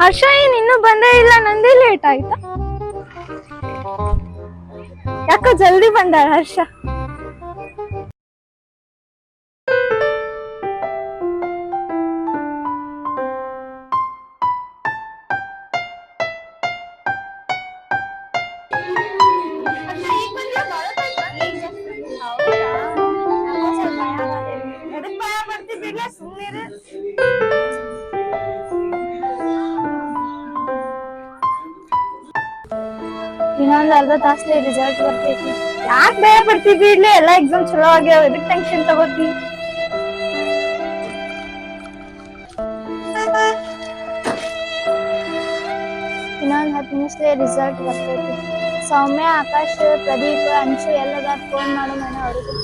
ಹರ್ಷ ಏನ್ ಇನ್ನೂ ಬಂದೇ ಇಲ್ಲ? ನಂದೇ ಲೇಟ್ ಆಯ್ತಾ? ಯಾಕೋ ಜಲ್ದಿ ಬಂದಾಳ ಹರ್ಷ? ಇನ್ನೊಂದ್ ಅರ್ಧ ತಾಸ್ಲಿ ರಿಸಲ್ಟ್ ಬರ್ತೈತಿ. ಯಾಕೆ ಭಯ ಪಡ್ತಿದ್ದಿ ಇಲ್ಲಿ ಎಲ್ಲಾ ಎಕ್ಸಾಮ್ ಚಲೋ ಆಗ್ಯಾವ. ಎದಕ್ ಟೆನ್ಷನ್ ತಗೋತಿ? ಇನ್ನೊಂದ್ ಹತ್ತು ನಿಮಿಷಲೆ ರಿಸಲ್ಟ್ ಬರ್ತೈತಿ. ಸೌಮ್ಯ, ಆಕಾಶ್, ಪ್ರದೀಪ್, ಅಂಶು ಎಲ್ಲದಾರ ಫೋನ್ ಮಾಡು ಮನೆ ಅವ್ರಿಗೆ.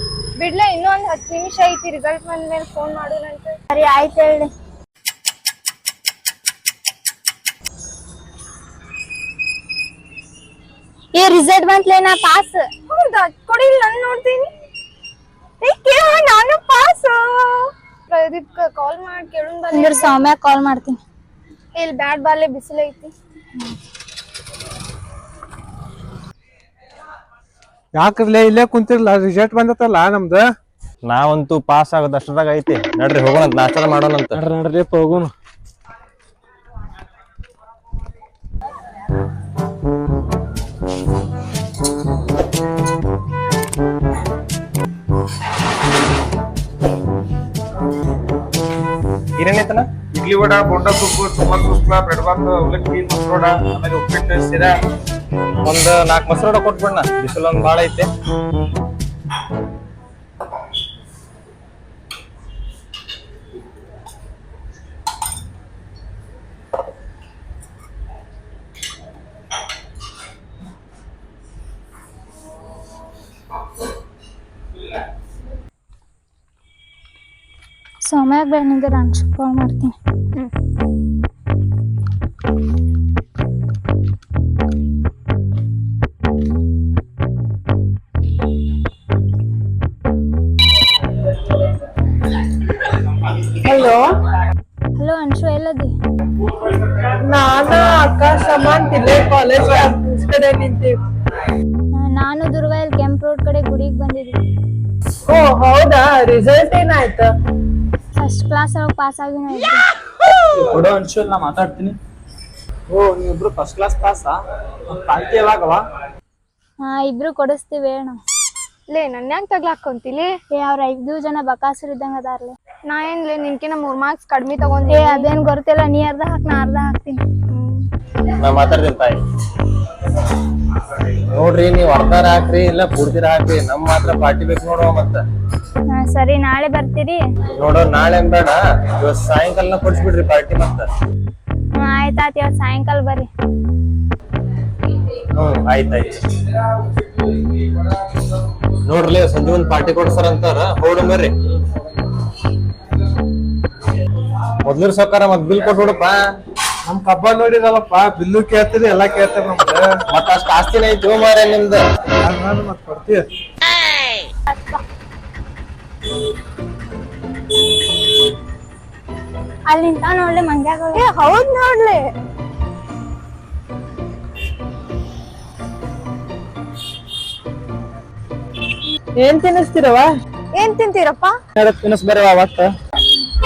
ಬಿಡ್ಲೆ, ಇನ್ನೊಂದ್ ಹತ್ತು ನಿಮಿಷ ಐತಿ. ರಿಸಲ್ಟ್ ಬಂದ್ಮೇಲೆ ಫೋನ್ ಮಾಡೋಣಂತ ಸರಿ, ಆಯ್ತು ಹೇಳಿ ಈ ರಿಸಲ್ಟ್ ಬಂತ್ಲೆ ನಾ ಪಾಸ್ ಹೌದಾ? ಕೊಡಿ ನಾನು ನೋಡ್ತೀನಿ. ಏ ಕೇಳ ನಾನು ಪಾಸ್ ಪ್ರದೀಪ್ ಕಾಲ್ ಮಾಡಿ ಕೇಳೋಣ ಅಂದ್ರೆ ಸೌಮ್ಯ ಕಾಲ್ ಮಾಡ್ತೀನಿ. ಇಲ್ಲಿ ಬ್ಯಾಟ್ ಬಾಲೆ ಬಿಸಿಲು ಐತಿ. ಯಾಕರ್ಲೆ ಇಲ್ಲೇ ಕುಂತಿರ್ಲ? ರಿಸಲ್ಟ್ ಬಂದತ್ತಲ್ಲ ನಮ್ದು? ನಾವಂತೂ ಪಾಸ್ ಆಗೋದು ಅಷ್ಟದಾಗ ಐತಿ. ನಡ್ರಿ ಹೋಗೋಣ ನಾಷ್ಟ ಮಾಡೋಣಂತ. ನಡ್ರಿ ನಡ್ರಿ ಹೋಗುನು ಇಡ್ಲಿ ಬೊಂಡ ತುಂಬಾ ಬ್ರೆಡ್ ಬಾತ್ ಅವಲಕ್ಕಿ, ಮಸರೋಡ, ಆಮೇಲೆ ಉಪ್ಪಿಟ್ಟು, ಸಿರಾ. ಒಂದು ನಾಲ್ಕು ಮೊಸರೋಡ ಕೊಟ್ಬಿಡ್ನ ಬಿಸಿಲು ಒಂದ್ ಭಾಳ ಐತಿ. ಸೌಮ್ಯಾಗ ಬೇನಿಂದ ನಾನು ಕಾಲ್ ಮಾಡ್ತೀನಿ. ನಾನ ಕಾಲೇಜ್ ಕಡೆ ನಿಂತೀವಿ. ನಾನು ದುರ್ಗ ಇಲ್ಲಿ ಕೆಂಪ್ ರೋಡ್ ಕಡೆ ಗುಡಿಗೆ ಬಂದಿದ್ದೀನಿ. ಓ ಹೌದಾ? ರಿಸಲ್ಟ್ ಏನಾಯ್ತ? ಫಸ್ಟ್ ಕ್ಲಾಸ್ ಒಳಗೆ ಪಾಸ್ ಆಗಿನ ಕೊಡೋ ಅನ್ಶೂಲ್ ನಾ ಮಾತಾಡ್ತೀನಿ. ಓ ನೀವಿಬ್ರು ಫಸ್ಟ್ ಕ್ಲಾಸ್ ಪಾಸಾ ಯಾವಾಗವ ಹಾ ಇಬ್ರು ಕೊಡಿಸ್ತೀವಿ ಹೇಳ ಲೇ ನನ್ನ ಯಾಕೆ ತಗ್ಲಾಕೊಂತಿಲಿ ಏ ಅವ್ರ ಐದು ಜನ ಬಕಾಸರು ಇದ್ದಂಗ ಅದಾರ್ಲೆ. ನಾ ಏನ್ಲೇ ನಿನ್ಕಿನ ಮೂರ್ ಮಾರ್ಕ್ಸ್ ಕಡಿಮೆ ತಗೊಂಡೆ. ಏ ಅದೇನ್ ಗೊತ್ತಿಲ್ಲ ನೀ ಅರ್ಧ ಹಾಕ್ ನಾ ಅರ್ಧ ಹಾಕ್ತೀನಿ. ನಾ ಮಾತಾಡ್ತೀನಿ ತಾಯಿ. ನೋಡ್ರಿ ನೀವ್ ಅರ್ಧಾರ ಹಾಕ್ರಿ ಇಲ್ಲ ಪೂರ್ತಿರ ಹಾಕ್ರಿ ನಮ್ ಮಾತ್ರ ಪಾರ್ಟಿ ಬೇಕು ನೋಡುವ ಮತ್ತ. ಹಾ ಸರಿ ನಾಳೆ ಬರ್ತೀರಿ? ನೋಡೋ ನಾಳೆ ಏನ್ ಬೇಡ. ಇವತ್ ಸಾಯಂಕಾಲ ಕೊಡ್ಸ್ಬಿಡ್ರಿ ಪಾರ್ಟಿ ಮತ್ತ. ಆಯ್ತಾ ಆಯ್ತಾಯ್ತು ಇವತ್ತು ಸಾಯಂಕಾಲ ಬರ್ರಿ. ಹ್ಮ್ ಆಯ್ತಾಯ್ತು ನೋಡ್ರಿ ಸಂಜೆ ಒಂದ್ ಪಾರ್ಟಿ ಕೊಡ್ಸಾರಂತಾರ. ಹೋಗ್ರಿ ಬರ್ರಿ. ಮೊದ್ಲಿರ್ ಸರ್ಕಾರ ಮತ್ ಬಿಲ್ ಕೊಟ್ಬಿಡಪ್ಪ ನಮ್ ಕಬ್ಬ ನೋಡಿರಲ್ಲಪ್ಪ ಬಿಲ್ಲು ಕೇಳ್ತೀರಿ ಎಲ್ಲಾ ಕೇಳ್ತಾರ ನಮ್ದು ಮತ್ತ ಅಷ್ಟ್ ಆಸ್ತಿನ ಐತಿ ಮಾರ ನಿಮ್ದು? ನಾನು ಮತ್ ಕೊಡ್ತೀವಿ ಅಲ್ಲಿ ನಿಂತ ನೋಡ್ಲಿ ಮಂಗ್ಯಾಗ ಏ ಹೌದ್ ನೋಡ್ಲಿ. ಏನ್ ತಿನ್ನಿಸ್ತಿರವ ಏನ್ ತಿಂತೀರಪ್ಪ? ತಿನ್ನಿಸ್ ಅವತ್ತ?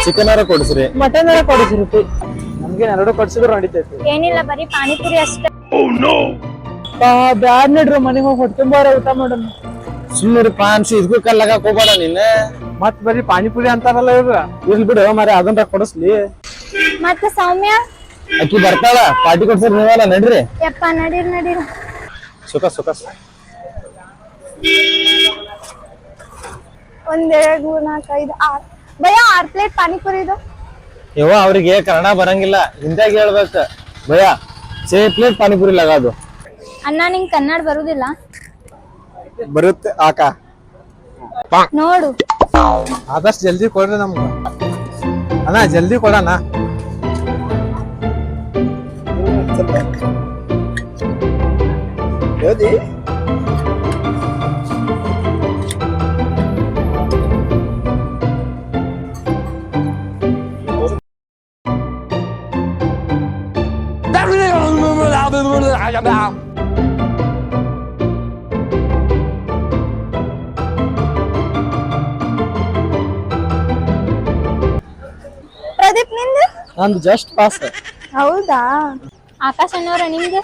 ಚಿಕನ್ ಅವರ ಕೊಡ್ಸ್ರಿ. ಮಟನ್ ಎಲ್ಲ ಕೊಡಿಸಿರ್ತಿ ನಮ್ಗೆ ಎರಡು ಕೊಡ್ಸಿದ್ರು ನಡೀತೈತಿ. ಏನಿಲ್ಲ ಬರೀ ಪಾನಿಪುರಿ ಅಷ್ಟೇ. ಬ್ಯಾಡ್ ನಡ್ರು ಮನೆಗೆ ಹೋಗಿ ಹೊಟ್ಟೆ ಬಾರ ಊಟ ಮಾಡೋಣ. ಸುಮ್ಮನೆ ಪಾನ್ಸಿ ಇದಕ್ಕೂ ಕಲ್ಲಾಗಕ್ ಹೋಗ್ಬೇಡ ನೀನೆ. ಮತ್ ಬರೀ ಪಾನಿಪುರಿ ಅಂತಾರಲ್ಲ ಇವ್ರ. ಇರ್ಲಿ ಬಿಡು ಮಾರಿ ಅದನ್ನ ಕೊಡಿಸ್ಲಿ. ಮತ್ತೆ ಸೌಮ್ಯ? ಅಕ್ಕಿ ಬರ್ತಾಳ ಪಾರ್ಟಿ ಕೊಡ್ಸಿರ್ ನೀವಲ್ಲ ನಡ್ರಿ. ಯಪ್ಪ ನಡೀರ್ ನಡೀರ್. ಸುಖ ಸುಖ. ಒಂದೆರಡು ನಾಲ್ಕು ಐದು ಆರ್. ಭಯ ಆರ್ ಪ್ಲೇಟ್ ಪಾನಿಪುರಿ ಇದು? ಯವ್ವ ಅವ್ರಿಗೆ ಕನ್ನಡ ಬರಂಗಿಲ್ಲ. ಹಿಂದಾಗಿ ಹೇಳ್ಬೇಕು. ಭಯ ಸೇ ಪ್ಲೇಟ್ ಪಾನಿಪುರಿ ಲಗಾದು ಅಣ್ಣ ನಿಂಗ್ ಕನ್ನಡ ಬರುದಿಲ್ಲ? ಬರುತ್ತೆ ಆಕ. ನೋಡು. ಆದಷ್ಟು ಜಲ್ದಿ ಕೊಡ್ರಿ ನಮ್ಗೆ. ಅಣ್ಣ ಜಲ್ದಿ ಕೊಡಣ ಪ್ರದೀಪ್ ನಿಂದು? ನಂದು ಜಸ್ಟ್ ಪಾಸ್ ಹೌದಾ? ಆಕಾಶ್ ಅನ್ನೋರ ನಿಮ್ದು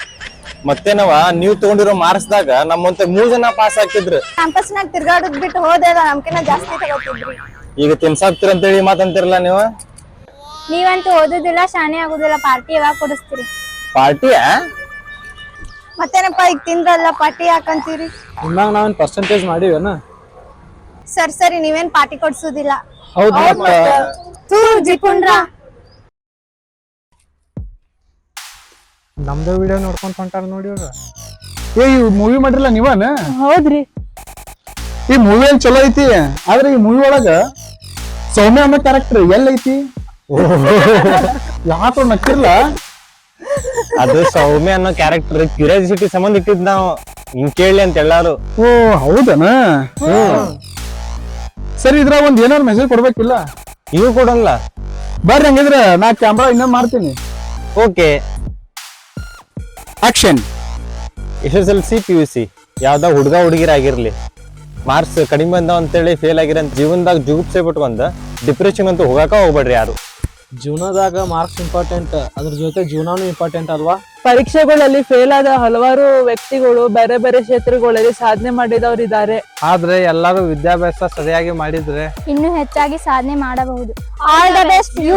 ಮತ್ತೇನವ ನೀವ್ ತಗೊಂಡಿರೋ ಮಾರ್ಕ್ಸ್ದಾಗ ನಮ್ಮಂತ ಮೂರ್ ಜನ ಪಾಸ್ ಹಾಕಿದ್ರು ಕ್ಯಾಂಪಸ್ನಾಗ ತಿರ್ಗಾಡೋದ್ ಬಿಟ್ಟು ಹೋದೆಲ್ಲ ನಮ್ಕಿನ್ನ ಜಾಸ್ತಿ ತಗೋತಿದ್ರಿ. ಈಗ ತಿನ್ಸಾಕ್ತಿರ ಅಂತೇಳಿ ಮಾತಂತಿರಲ್ಲ ನೀವು? ನೀವಂತೂ ಓದುದಿಲ್ಲ ಶಾನೆ ಆಗುದಿಲ್ಲ ಪಾರ್ಟಿ ಯಾವಾಗ ಕೊಡಿಸ್ತೀರಿ? ಪಾರ್ಟಿಯ? ಮತ್ತೇನಪ್ಪ ಈಗ ತಿಂದ್ರಲ್ಲ ಪಾರ್ಟಿ ಹಾಕಂತೀರಿ ಇನ್ನಾಗ ನಾವೇನ್ ಪರ್ಸೆಂಟೇಜ್ ಮಾಡಿವೇನ? ಸರ್ ಸರಿ ನೀವೇನ್ ಪಾರ್ಟಿ ಕೊಡ್ಸೋದಿಲ್ಲ. ಹೌದು ತೂ ಜಿಪುಂಡ್ರ ನಮ್ದು ವಿಡಿಯೋ ನೋಡ್ಕೊಂಡ್ ಹೊಂಟಾರ ನೋಡಿ ಅವ್ರ ಏ ಈ ಮೂವಿ ಮಾಡಿರಲ್ಲ ನೀವನ? ಹೌದ್ರಿ. ಈ ಮೂವಿ ಏನ್ ಚಲೋ ಐತಿ. ಆದ್ರೆ ಈ ಮೂವಿ ಒಳಗ ಸೌಮ್ಯ ಅನ್ನೋ ಕ್ಯಾರೆಕ್ಟರ್ ಎಲ್ಲೈತಿ ಯಾಕೋ ನಕ್ಕಿರ್ಲ? ಅದು ಸೌಮ್ಯ ಅನ್ನೋ ಕ್ಯಾರೆಕ್ಟರ್ ಕ್ಯೂರಿಯಾಸಿಟಿ ಸಂಬಂಧ ಇಟ್ಟಿದ್ ನಾವು ಹಿಂಗ್ ಕೇಳಿ ಅಂತ ಎಲ್ಲಾರು. ಓ ಹೌದನ? ಸರಿ ಇದ್ರ ಒಂದ್ ಏನಾರು ಮೆಸೇಜ್ ಕೊಡ್ಬೇಕಿಲ್ಲ? ಇವು ಕೊಡಲ್ಲ. ಬರ್ರಿ ಹಂಗಿದ್ರೆ ನಾ ಕ್ಯಾಮ್ರಾ ಇನ್ನೊಂದ್ ಮಾಡ್ತೀನಿ. Okay action S S L C P U C ಯಾವ್ದೋ ಹುಡುಗ ಹುಡುಗಿರಾಗಿರ್ಲಿ. ಮಾರ್ಕ್ಸ್ ಕಡಿಮೆ ಬಂದಾವ ಅಂತೇಳಿ ಫೇಲ್ ಆಗಿರ ಅಂತ ಜೀವನದಾಗ ಜುಗುಪ್ಸೆ ಬಂದ ಡಿಪ್ರೆಷನ್ ಅಂತ ಹೋಗಾಕ ಹೋಗ್ಬೇಡ್ರಿ ಯಾರು. ಜೀವನದಾಗ ಮಾರ್ಕ್ಸ್ ಇಂಪಾರ್ಟೆಂಟ್ ಅದ್ರ ಜೊತೆ ಜೀವನಾನು ಇಂಪಾರ್ಟೆಂಟ್ ಅಲ್ವಾ? ಪರೀಕ್ಷೆಗಳಲ್ಲಿ ಫೇಲ್ ಆದ ಹಲವಾರು ವ್ಯಕ್ತಿಗಳು ಬೇರೆ ಬೇರೆ ಕ್ಷೇತ್ರಗಳಲ್ಲಿ ಸಾಧನೆ ಮಾಡಿದವರು ಇದ್ದಾರೆ ಆದ್ರೆ ಎಲ್ಲಾರು ವಿದ್ಯಾಭ್ಯಾಸ ಸರಿಯಾಗಿ ಮಾಡಿದ್ರೆ ಇನ್ನು ಹೆಚ್ಚಾಗಿ ಸಾಧನೆ ಮಾಡಬಹುದು. ಆಲ್ ದ ಬೆಸ್ಟ್ ಯು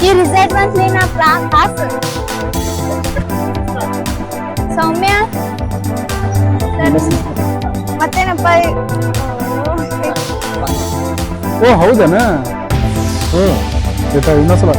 ಈ ರಿಸಲ್ಟ್ ಬಂದ್ಲಿ ನಾ ಪಾಸ್ ಸೌಮ್ಯ? ಮತ್ತೇನಪ್ಪ? ಓ ಹೌದನ? ಹ್ಞೂ ಇನ್ನೊಂದ್ಸಲ.